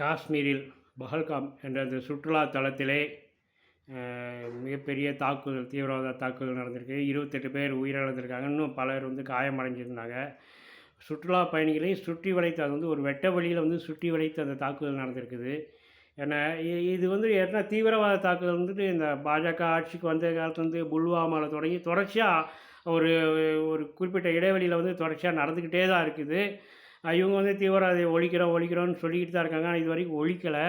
காஷ்மீரில் பஹல்காம் என்ற அந்த சுற்றுலா தலத்திலே மிகப்பெரிய தாக்குதல் தீவிரவாத தாக்குதல் நடந்திருக்கு. இருபத்தெட்டு பேர் உயிரிழந்திருக்காங்க. இன்னும் பலர் வந்து காயமடைஞ்சிருந்தாங்க. சுற்றுலா பயணிகளை சுற்றி வளைத்து அது வந்து ஒரு வெட்ட வழியில் வந்து சுற்றி வளைத்து அந்த தாக்குதல் நடந்திருக்குது. ஏன்னா இது வந்து என்ன தீவிரவாத தாக்குதல் வந்துட்டு இந்த பாஜக ஆட்சிக்கு வந்த காலத்துலேருந்து புல்வாமாவில் தொடங்கி தொடர்ச்சியாக ஒரு ஒரு குறிப்பிட்ட இடைவெளியில் வந்து தொடர்ச்சியாக நடந்துக்கிட்டே தான் இருக்குது. இவங்க வந்து தீவிரவாதை ஒழிக்கிறோம் ஒழிக்கிறோம்னு சொல்லிக்கிட்டு தான் இருக்காங்க. ஆனால் இது வரைக்கும் ஒழிக்கலை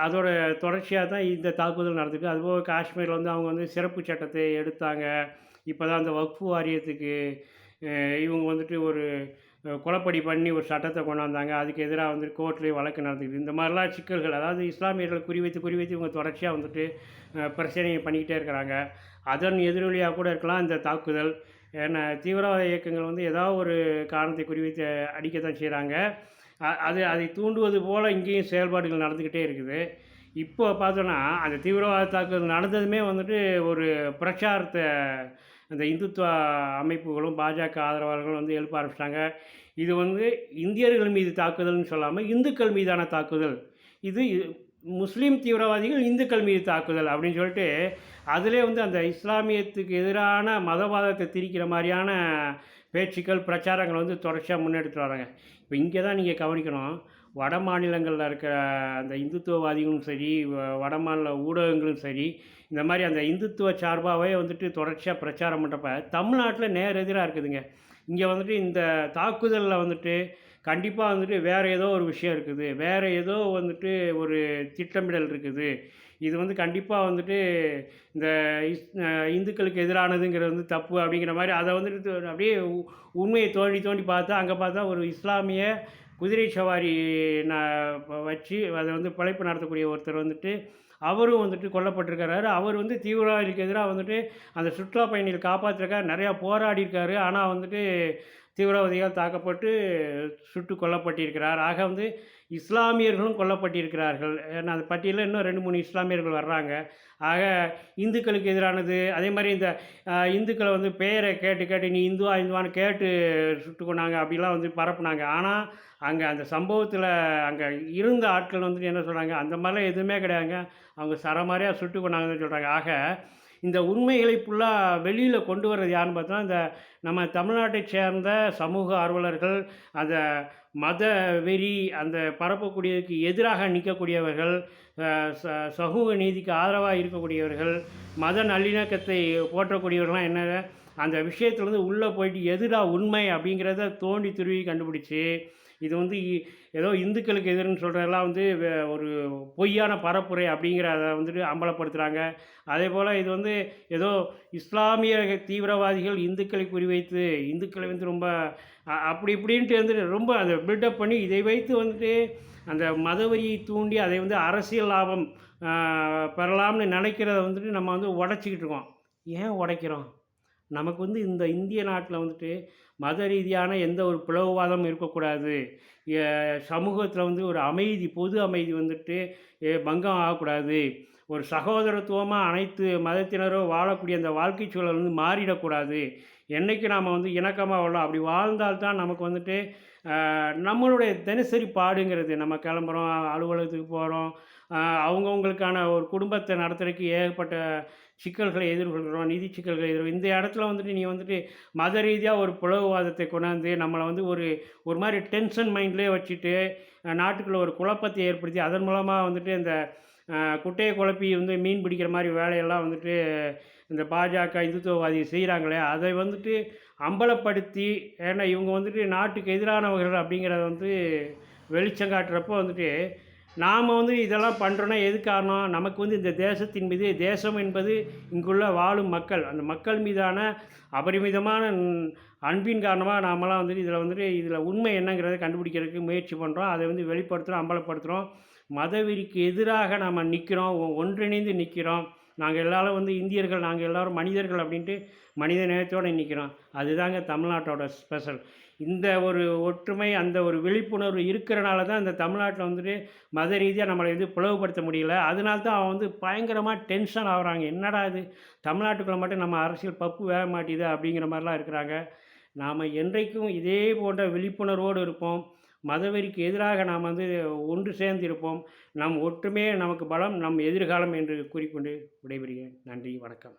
அதோட தொடர்ச்சியாக தான் இந்த தாக்குதல் நடந்திருக்கு. அதுபோக காஷ்மீரில் வந்து அவங்க வந்து சிறப்பு சட்டத்தை எடுத்தாங்க. இப்போ தான் அந்த வக்ஃபு வாரியத்துக்கு இவங்க வந்துட்டு ஒரு அஹ், பண்ணி ஒரு சட்டத்தை கொண்டாந்தாங்க அதுக்கு எதிராக வந்து கோர்ட்லேயே வழக்கு நடந்துக்குது இந்த மாதிரிலாம் சிக்கல்கள் அதாவது இஸ்லாமியர்களை குறிவைத்து குறிவைத்து இவங்க தொடர்ச்சியாக வந்துட்டு பிரச்சனையை பண்ணிக்கிட்டே இருக்கிறாங்க. அதன் எதிரொலியாக கூட இருக்கலாம் இந்த தாக்குதல். ஏன்னா தீவிரவாத இயக்கங்கள் வந்து ஏதாவது ஒரு காரணத்தை குறிவைத்து அடிக்கத்தான் செய்கிறாங்க அது அதை தூண்டுவது போல் இங்கேயும் செயல்பாடுகள் நடந்துக்கிட்டே இருக்குது. இப்போ பார்த்தோன்னா அந்த தீவிரவாத தாக்குதல் நடந்ததுமே வந்துட்டு ஒரு பிரச்சாரத்தை அந்த இந்துத்துவ அமைப்புகளும் பாஜக ஆதரவாளர்களும் வந்து எழுப்ப ஆரம்பிச்சிட்டாங்க. இது வந்து இந்தியர்கள் மீது தாக்குதல்னு சொல்லாமல் இந்துக்கள் மீதான தாக்குதல். இது முஸ்லீம் தீவிரவாதிகள் இந்துக்கள் மீது தாக்குதல் அப்படின்னு சொல்லிட்டு அதிலே வந்து அந்த இஸ்லாமியத்துக்கு எதிரான மதவாதத்தை திரிக்கிற மாதிரியான பேச்சுக்கள் பிரச்சாரங்கள் வந்து தொடர்ச்சியாக முன்னெடுத்து வராங்க. இப்போ இங்கே தான் நீங்கள் கவனிக்கணும். வட மாநிலங்களில் இருக்கிற அந்த இந்துத்துவவாதிகளும் சரி வ- வட மாநில ஊடகங்களும் சரி இந்த மாதிரி அந்த இந்துத்துவ சார்பாகவே வந்துட்டு தொடர்ச்சியாக பிரச்சாரம் பண்ணுறப்ப தமிழ்நாட்டில் நேர் எதிராக இருக்குதுங்க. இங்கே வந்துட்டு இந்த தாக்குதலில் வந்துட்டு கண்டிப்பாக வந்துட்டு வேறு ஏதோ ஒரு விஷயம் இருக்குது. வேறு ஏதோ வந்துட்டு ஒரு திட்டமிடல் இருக்குது. இது வந்து கண்டிப்பாக வந்துட்டு இந்த இஸ் இந்துக்களுக்கு எதிரானதுங்கிறது வந்து தப்பு அப்படிங்கிற மாதிரி அதை வந்துட்டு அப்படியே உ- உண்மையை தோண்டி தோண்டி பார்த்தா அங்கே பார்த்தா ஒரு இஸ்லாமிய குதிரை சவாரி நான் வச்சு அதை வந்து பிழைப்பு நடத்தக்கூடிய ஒருத்தர் வந்துட்டு அவரும் வந்துட்டு கொல்லப்பட்டிருக்கிறாரு. அவர் வந்து தீவிரவாதிக்கு எதிராக வந்துட்டு அந்த சுற்றுலா பயணிகள் காப்பாற்றிருக்காரு நிறையா போராடி இருக்காரு ஆனால் வந்துட்டு தீவிரவாதிகள் தாக்கப்பட்டு சுட்டு கொல்லப்பட்டிருக்கிறார். ஆக வந்து இஸ்லாமியர்களும் கொல்லப்பட்டிருக்கிறார்கள். ஏன்னா அந்த பட்டியலில் இன்னும் ரெண்டு மூணு இஸ்லாமியர்கள் வர்றாங்க. ஆக இந்துக்களுக்கு எதிரானது அதே மாதிரி இந்த இந்துக்களை வந்து பெயரை கேட்டு கேட்டு நீ இந்துவா இந்துவான்னு கேட்டு சுட்டு கொண்டாங்க அப்படிலாம் வந்து பரப்புனாங்க. ஆனால் அங்கே அந்த சம்பவத்தில் அங்கே இருந்த ஆட்கள் வந்துட்டு என்ன சொல்கிறாங்க அந்த மாதிரிலாம் எதுவுமே கிடையாதுங்க. அவங்க சரமாரியாக சுட்டு கொண்டாங்கன்னு சொல்கிறாங்க ஆக இந்த உண்மைகளை ஃபுல்லாக வெளியில் கொண்டு வர்றது யாருன்னு பார்த்தோன்னா இந்த நம்ம தமிழ்நாட்டைச் சேர்ந்த சமூக ஆர்வலர்கள் அந்த மத வெறி அந்த பரப்பக்கூடியதுக்கு எதிராக நிற்கக்கூடியவர்கள் ச சமூக நீதிக்கு ஆதரவாக இருக்கக்கூடியவர்கள் மத நல்லிணக்கத்தை போற்றக்கூடியவர்கள்லாம் என்ன அந்த விஷயத்துலேருந்து உள்ளே போயிட்டு எதுடா உண்மை அப்படிங்கிறத தோண்டி துருவி கண்டுபிடிச்சி இது வந்து இ- ஏதோ இந்துக்களுக்கு எதிர்னு சொல்கிறதெல்லாம் வந்து ஒரு பொய்யான பரப்புரை அப்படிங்கிறத வந்துட்டு அம்பலப்படுத்துகிறாங்க அதே போல் இது வந்து ஏதோ இஸ்லாமிய தீவிரவாதிகள் இந்துக்களை குறிவைத்து இந்துக்களை வந்து ரொம்ப அ- அப்படி இப்படின்ட்டு வந்துட்டு ரொம்ப அந்த பில்டப் பண்ணி இதை வைத்து வந்துட்டு அந்த மதவரியை தூண்டி அதை வந்து அரசியல் லாபம் பெறலாம்னு நினைக்கிறத வந்துட்டு நம்ம வந்து உடச்சிக்கிட்டு இருக்கோம். ஏன் உடைக்கிறோம்? நமக்கு வந்து இந்த இந்திய நாட்டில் வந்துட்டு மத ரீதியான எந்த ஒரு பிளவுவாதமும் இருக்கக்கூடாது. சமூகத்தில் வந்து ஒரு அமைதி பொது அமைதி வந்துட்டு பங்கம் ஆகக்கூடாது. ஒரு சகோதரத்துவமாக அனைத்து மதத்தினரும் வாழக்கூடிய அந்த வாழ்க்கை சூழல் வந்து மாறிடக்கூடாது. என்றைக்கு நாம் வந்து இணக்கமாக வாழலாம்? அப்படி வாழ்ந்தால்தான் நமக்கு வந்துட்டு நம்மளுடைய தினசரி பாடுங்கிறது. நம்ம கிளம்புறோம் அலுவலகத்துக்கு போகிறோம் அவங்கவுங்களுக்கான ஒரு குடும்பத்தை நடத்துறதுக்கு ஏகப்பட்ட சிக்கல்களை எதிர்கொள்கிறோம் நிதி சிக்கல்களை எதிர்கொள் இந்த இடத்துல வந்துட்டு நீ வந்துட்டு மத ரீதியாக ஒரு புலவுவாதத்தை கொண்டாந்து நம்மளை வந்து ஒரு ஒரு மாதிரி டென்ஷன் மைண்ட்லேயே வச்சுட்டு நாட்டுக்குள்ளே ஒரு குழப்பத்தை ஏற்படுத்தி அதன் மூலமாக வந்துட்டு இந்த குட்டையை குழப்பி வந்து மீன் பிடிக்கிற மாதிரி வேலையெல்லாம் வந்துட்டு இந்த பாஜக இந்துத்துவவாதி செய்கிறாங்களே அதை வந்துட்டு அம்பலப்படுத்தி ஏன்னா இவங்க வந்துட்டு நாட்டுக்கு எதிரானவர்கள் அப்படிங்கிறத வந்து வெளிச்சம் காட்டுறப்போ வந்துட்டு நாம் வந்து இதெல்லாம் பண்ணுறோன்னா எது காரணம்? நமக்கு வந்து இந்த தேசத்தின் மீது தேசம் என்பது இங்குள்ள வாழும் மக்கள். அந்த மக்கள் மீதான அபரிமிதமான அன்பின் காரணமாக நாமெல்லாம் வந்துட்டு இதில் வந்துட்டு இதில் உண்மை என்னங்கிறத கண்டுபிடிக்கிறதுக்கு முயற்சி பண்ணுறோம் அதை வந்து வெளிப்படுத்துகிறோம் அம்பலப்படுத்துகிறோம் மதவெறிக்கு எதிராக நாம் நிற்கிறோம் ஒன்றிணைந்து நிற்கிறோம் நாங்கள் எல்லாரும் வந்து இந்தியர்கள் நாங்கள் எல்லோரும் மனிதர்கள் அப்படின்ட்டு மனித நேயத்தோடு நிற்கிறோம் அதுதாங்க தமிழ்நாட்டோட ஸ்பெஷல். இந்த ஒரு ஒற்றுமை அந்த ஒரு விழிப்புணர்வு இருக்கிறனால தான் இந்த தமிழ்நாட்டில் வந்துட்டு மத ரீதியாக நம்மளை வந்து பிளவுபடுத்த முடியல. அதனால தான் அவன் வந்து பயங்கரமாக டென்ஷன் ஆகுறாங்க. என்னடா இது? தமிழ்நாட்டுக்குள்ளே மட்டும் நம்ம அரசியல் பப்பு வேக மாட்டேது அப்படிங்கிற மாதிரிலாம் இருக்கிறாங்க. நாம் என்றைக்கும் இதே போன்ற விழிப்புணர்வோடு இருப்போம். மதவெறிக்கு எதிராக நாம் வந்து ஒன்று சேர்ந்து இருப்போம் நம் ஒற்றுமையே நமக்கு பலம் நம் எதிர்காலம் என்று கூறிக்கொண்டு விடைபெறுகிறேன். நன்றி வணக்கம்.